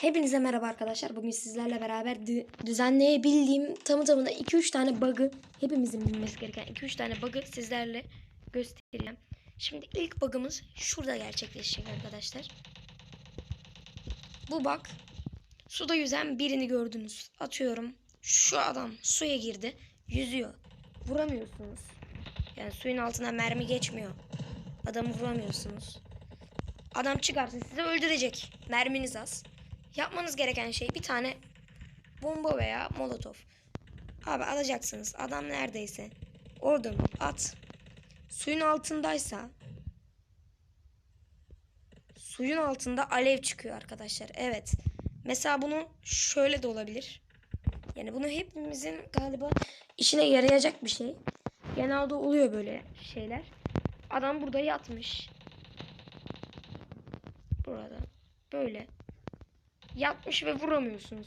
Hepinize merhaba arkadaşlar. Bugün sizlerle beraber dü- düzenleyebildiğim tamı tamına 2-3 tane bug'ı hepimizin bilmesi gereken 2-3 tane bug'ı sizlerle göstereceğim. Şimdi ilk bug'ımız şurada gerçekleşecek arkadaşlar. Bu bug suda yüzen birini gördünüz. Atıyorum şu adam suya girdi. Yüzüyor. Vuramıyorsunuz. Yani suyun altına mermi geçmiyor. Adamı vuramıyorsunuz. Adam çıkarsa sizi öldürecek. Merminiz az. Yapmanız gereken şey bir tane bomba veya molotof. Abi alacaksınız. Adam neredeyse. Oradan at. Suyun altındaysa suyun altında alev çıkıyor arkadaşlar. Evet. Mesela bunu şöyle de olabilir. Yani bunu hepimizin galiba işine yarayacak bir şey. Genelde oluyor böyle şeyler. Adam burada yatmış. Burada. Böyle. Yatmış ve vuramıyorsunuz.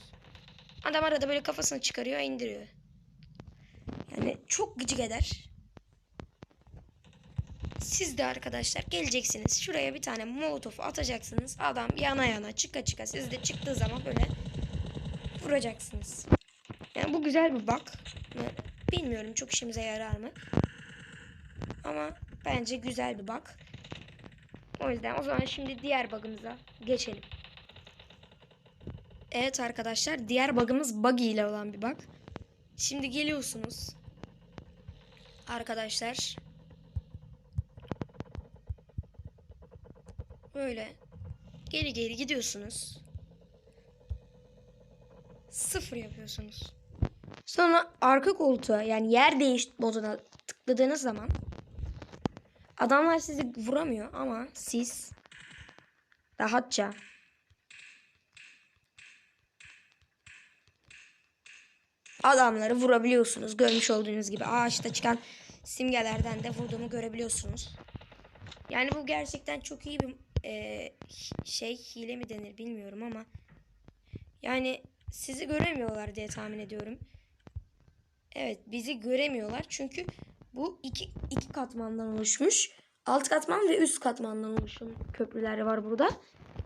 Adam arada böyle kafasını çıkarıyor indiriyor. Yani çok gıcık eder. Siz de arkadaşlar geleceksiniz. Şuraya bir tane molotof atacaksınız. Adam yana yana çıka çıka siz de çıktığı zaman böyle vuracaksınız. Yani bu güzel bir bak. Bilmiyorum çok işimize yarar mı. Ama bence güzel bir bak. O yüzden o zaman şimdi diğer bug'ımıza geçelim. Evet arkadaşlar diğer bug'ımız buggy ile olan bir bug. Şimdi geliyorsunuz. Arkadaşlar. Böyle geri geri gidiyorsunuz. Sıfır yapıyorsunuz. Sonra arka koltuğa yani yer değiş moduna tıkladığınız zaman adamlar sizi vuramıyor ama siz rahatça adamları vurabiliyorsunuz. Görmüş olduğunuz gibi ağaçta çıkan simgelerden de vurduğumu görebiliyorsunuz. Yani bu gerçekten çok iyi bir e, şey hile mi denir bilmiyorum ama yani sizi göremiyorlar diye tahmin ediyorum. Evet bizi göremiyorlar çünkü bu iki, iki katmandan oluşmuş. Alt katman ve üst katmandan oluşan köprüler var burada.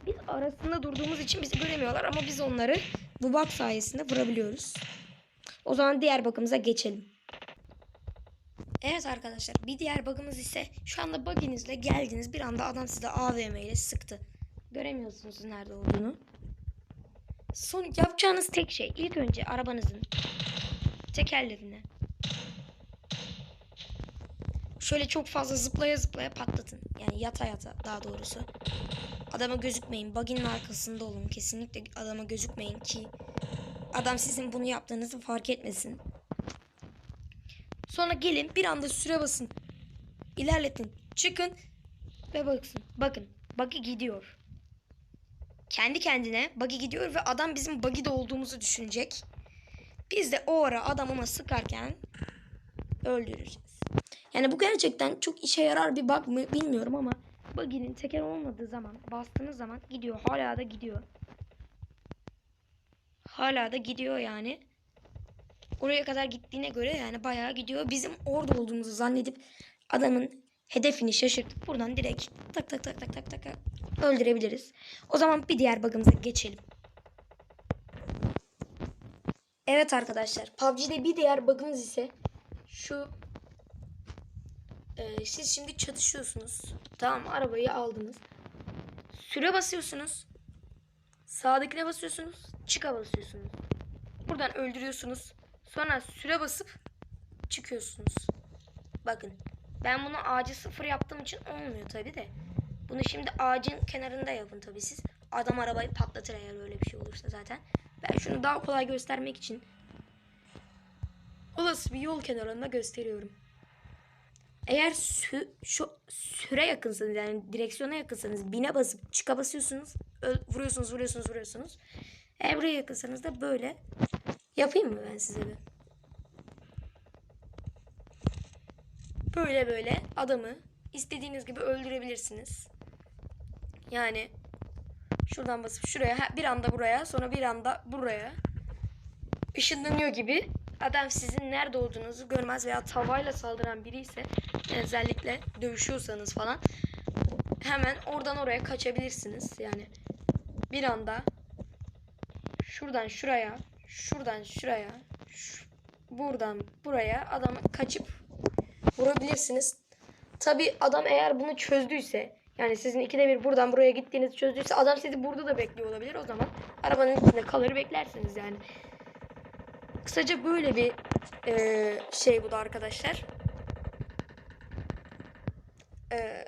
Biz arasında durduğumuz için bizi göremiyorlar ama biz onları bu bug sayesinde vurabiliyoruz. O zaman diğer bug'ımıza geçelim. Evet arkadaşlar bir diğer bug'ımız ise şu anda bug'inizle geldiniz bir anda adam size AVM ile sıktı. Göremiyorsunuz nerede olduğunu. Son yapacağınız tek şey ilk önce arabanızın tekerlerini şöyle çok fazla zıplaya zıplaya patlatın. Yani yata yata daha doğrusu. Adama gözükmeyin. Bug'in arkasında olun. Kesinlikle adama gözükmeyin ki adam sizin bunu yaptığınızı fark etmesin. Sonra gelin bir anda süre basın. İlerletin. Çıkın ve baksın. Bakın. Buggy gidiyor. Kendi kendine buggy gidiyor ve adam bizim buggy'de olduğumuzu düşünecek. Biz de o ara adam sıkarken öldüreceğiz. Yani bu gerçekten çok işe yarar bir bug mı bilmiyorum ama buggy'nin teker olmadığı zaman bastığınız zaman gidiyor. Hala da gidiyor. Hala da gidiyor yani. Oraya kadar gittiğine göre yani bayağı gidiyor. Bizim orada olduğumuzu zannedip adamın hedefini şaşırtıp buradan direkt tak tak tak tak tak tak öldürebiliriz. O zaman bir diğer bug'ımıza geçelim. Evet arkadaşlar PUBG'de bir diğer bug'ımız ise şu Ee, siz şimdi çatışıyorsunuz. Tamam arabayı aldınız. Süre basıyorsunuz. Sağdakine basıyorsunuz. Çıka basıyorsunuz. Buradan öldürüyorsunuz. Sonra süre basıp çıkıyorsunuz. Bakın. Ben bunu ağacı sıfır yaptığım için olmuyor tabi de. Bunu şimdi ağacın kenarında yapın tabi siz. Adam arabayı patlatır eğer öyle bir şey olursa zaten. Ben şunu daha kolay göstermek için olası bir yol kenarında gösteriyorum. Eğer sü- şu süre yakınsanız yani direksiyona yakınsanız bine basıp çıka basıyorsunuz. Vuruyorsunuz vuruyorsunuz vuruyorsunuz. Eğer buraya yakınsanız da böyle yapayım mı ben size bir? Böyle böyle adamı istediğiniz gibi öldürebilirsiniz. Yani şuradan basıp şuraya bir anda buraya sonra bir anda buraya ışınlanıyor gibi adam sizin nerede olduğunuzu görmez veya tavayla saldıran biri ise özellikle dövüşüyorsanız falan hemen oradan oraya kaçabilirsiniz. Yani bir anda şuradan şuraya, şuradan şuraya, şu- buradan buraya adamı kaçıp vurabilirsiniz. Tabi adam eğer bunu çözdüyse yani sizin ikide bir buradan buraya gittiğinizi çözdüyse adam sizi burada da bekliyor olabilir. O zaman arabanın içinde kalır beklersiniz yani. Kısaca böyle bir eee, şey bu da arkadaşlar. Eee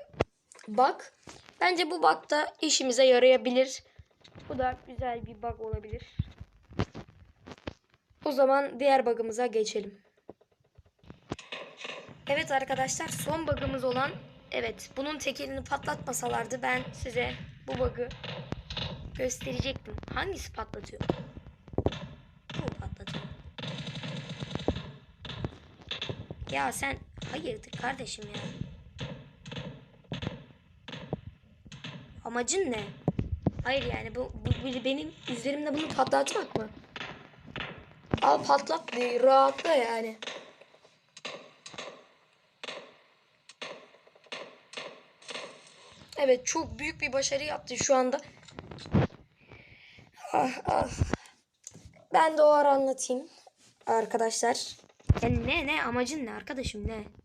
bak. Bence bu bug da işimize yarayabilir. Bu da güzel bir bug olabilir. O zaman diğer bug'ımıza geçelim. Evet arkadaşlar son bug'ımız olan evet bunun tekerini patlatmasalardı ben size bu bug'ı gösterecektim. Hangisi patlatıyor? Bu patlatıyor. Ya sen hayırdır kardeşim ya. Amacın ne? Hayır yani bu, bu benim üzerimde bunu patlatmak mı? Al patlat bir rahatla yani. Evet çok büyük bir başarı yaptı şu anda. Ah, ah. Ben de o ara anlatayım arkadaşlar. Yani ne ne amacın ne arkadaşım ne?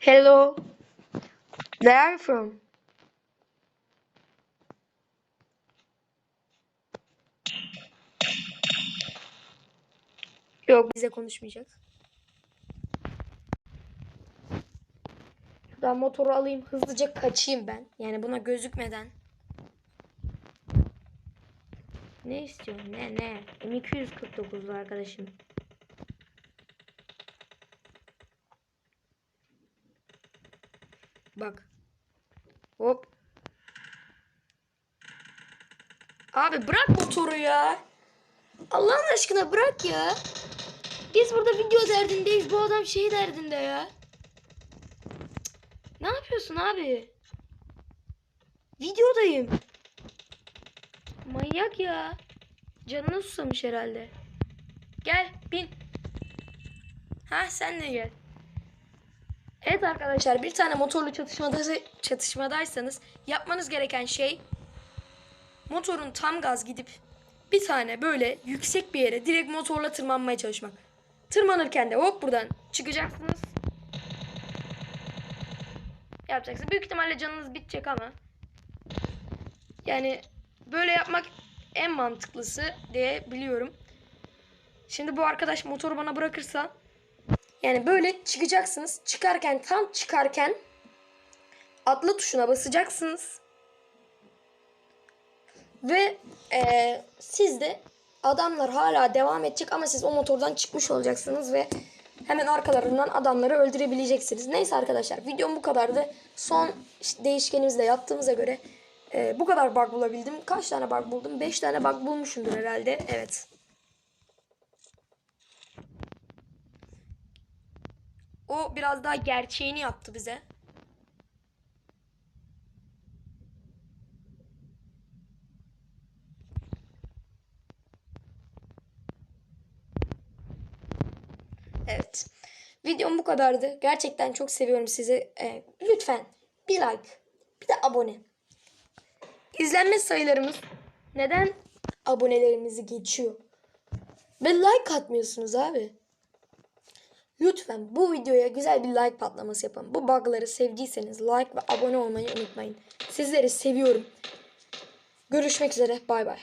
Hello. Where are you from? Yok bize konuşmayacak. Şuradan motoru alayım hızlıca kaçayım ben. Yani buna gözükmeden. Ne istiyorsun? Ne ne? M249 arkadaşım. Bak. Hop. Abi bırak motoru ya. Allah'ın aşkına bırak ya. Biz burada video derdindeyiz. Bu adam şey derdinde ya. Ne yapıyorsun abi? Videodayım. Manyak ya. Canına susamış herhalde. Gel bin. Ha sen de gel. Evet arkadaşlar bir tane motorlu çatışmada çatışmadaysanız yapmanız gereken şey motorun tam gaz gidip bir tane böyle yüksek bir yere direkt motorla tırmanmaya çalışmak. Tırmanırken de hop buradan çıkacaksınız. Yapacaksınız. Büyük ihtimalle canınız bitecek ama yani böyle yapmak en mantıklısı diye biliyorum. Şimdi bu arkadaş motoru bana bırakırsa yani böyle çıkacaksınız. Çıkarken tam çıkarken atla tuşuna basacaksınız. Ve eee, siz de adamlar hala devam edecek ama siz o motordan çıkmış olacaksınız ve hemen arkalarından adamları öldürebileceksiniz. Neyse arkadaşlar videom bu kadardı. Son işte değişkenimizi de yaptığımıza göre eee, bu kadar bug bulabildim. Kaç tane bug buldum? 5 tane bug bulmuşumdur herhalde. Evet. O biraz daha gerçeğini yaptı bize. Evet. Videom bu kadardı. Gerçekten çok seviyorum sizi. Ee, lütfen bir like, bir de abone. İzlenme sayılarımız neden abonelerimizi geçiyor? Ve like atmıyorsunuz abi. Lütfen bu videoya güzel bir like patlaması yapın. Bu bug'ları sevdiyseniz like ve abone olmayı unutmayın. Sizleri seviyorum. Görüşmek üzere. Bay bay.